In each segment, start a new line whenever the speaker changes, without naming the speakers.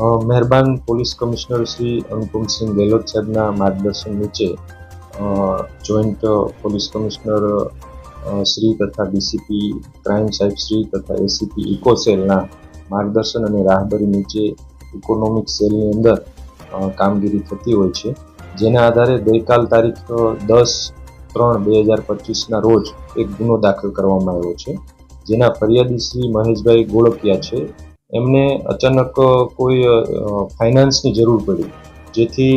મહેરબાન police commissioner Shri Anupamsinh Gehlot સાહેબના માર્ગદર્શન નીચે જોઈન્ટ પોલીસ કમિશનર શ્રી તથા ડીસીપી ક્રાઇમ સાહેબ શ્રી તથા એસીપી ઇકો સેલના માર્ગદર્શન અને રાહબરી નીચે ઇકોનોમિક સેલની અંદર કામગીરી થતી હોય છે. જેના આધારે ગઈકાલ તારીખ દસ ત્રણ બે હજાર પચીસના રોજ એક ગુનો દાખલ કરવામાં આવ્યો છે. જેના ફરિયાદી શ્રી મહેશભાઈ ગોળકિયા છે. એમને અચાનક કોઈ ફાઇનાન્સની જરૂર પડી. જેથી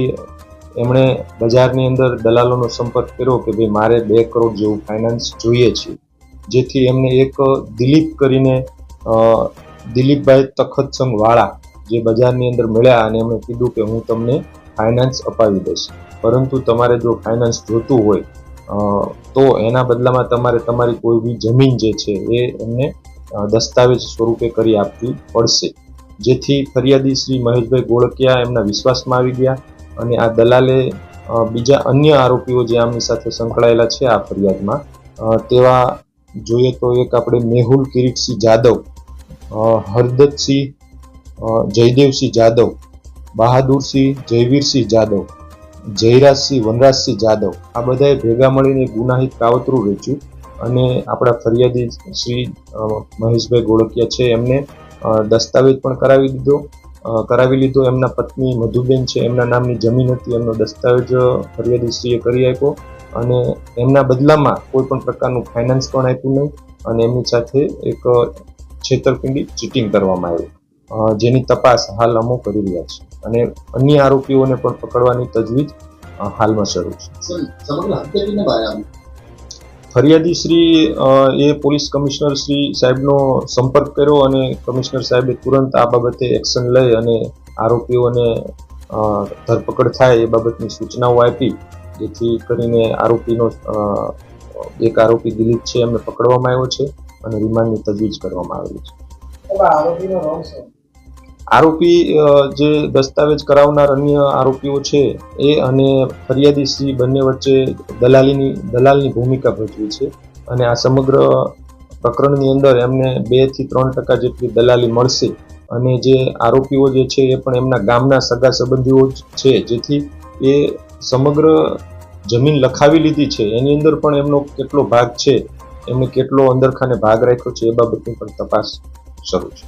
એમણે બજારની અંદર દલાલોનો સંપર્ક કર્યો કે ભાઈ મારે બે કરોડ જેવું ફાઇનાન્સ જોઈએ છે. જેથી એમને એક દિલીપ કરીને દિલીપભાઈ તખતસંગ વાળા જે બજારની અંદર મળ્યા અને એમણે કીધું કે હું તમને ફાઇનાન્સ અપાવી દઈશ. પરંતુ તમારે જો ફાઇનાન્સ જોતું હોય તો એના બદલામાં તમારે તમારી કોઈ બી જમીન જે છે એ એમને દસ્તાવેજ સ્વરૂપે કરી આપવી પડશે. જેથી ફરિયાદી શ્રી મહેશભાઈ ગોળકિયા એમના વિશ્વાસમાં આવી ગયા અને આ દલાલે બીજા અન્ય આરોપીઓ જે આમની સાથે સંકળાયેલા છે આ ફરિયાદમાં તેવા જોઈએ તો એક આપણે મેહુલ કિરીટસિંહ જાદવ હરદતસિંહ જયદેવસિંહ જાદવ, બહાદુરસિંહ જયવીરસિંહ જાદવ, જયરાજસિંહ વનરાજસિંહ જાદવ, આ બધાએ ભેગા મળીને ગુનાહિત કાવતરું રચ્યું. અને આપણા ફરિયાદી શ્રી મહેશભાઈ ગોળકિયા છે, એમને દસ્તાવેજ પણ કરાવી દીધો. કરાવી લીધો. એમના પત્ની મધુબેન છે. એમના નામની જમીન હતી. એમનો દસ્તાવેજ ફરિયાદીશ્રીએ કરી આપ્યો. અને એમના બદલામાં કોઈ પણ પ્રકારનું ફાઇનાન્સ પણ આપ્યું નહીં. અને એમની સાથે એક છેતરપિંડી ચીટિંગ કરવામાં આવ્યું જેની તપાસ હાલ અમો કરી રહ્યા છે. અને અન્ય આરોપીઓને પણ પકડવાની તજવીજ હાલમાં શરૂ છે. ફરિયાદી શ્રી એ પોલીસ કમિશનર શ્રી સાહેબનો સંપર્ક કર્યો અને કમિશનર સાહેબે તુરંત આ બાબતે એક્શન લઈ અને આરોપીઓને ધરપકડ થાય એ બાબતની સૂચનાઓ આપી, જેથી કરીને આરોપીનો એક આરોપી દિલીપ છે, એમને પકડવામાં આવ્યો છે અને રિમાન્ડની તજવીજ કરવામાં આવેલી છે.
આરોપીનો રોલ છે
આરોપી જે દસ્તાવેજ કરાવનાર અન્ય આરોપીઓ છે એ અને ફરિયાદી શ્રી બંને વચ્ચે દલાલીની, દલાલની ભૂમિકા ભજવી છે અને આ સમગ્ર પ્રકરણની અંદર એમને બેથી ત્રણ ટકા જેટલી દલાલી મળશે અને જે આરોપીઓ જે છે એ પણ એમના ગામના સગા સંબંધીઓ છે, જેથી એ સમગ્ર જમીન લખાવી લીધી છે. એની અંદર પણ એમનો કેટલો ભાગ છે, એમને કેટલો અંદરખાને ભાગ રાખ્યો છે એ બાબતની પણ તપાસ શરૂ છે.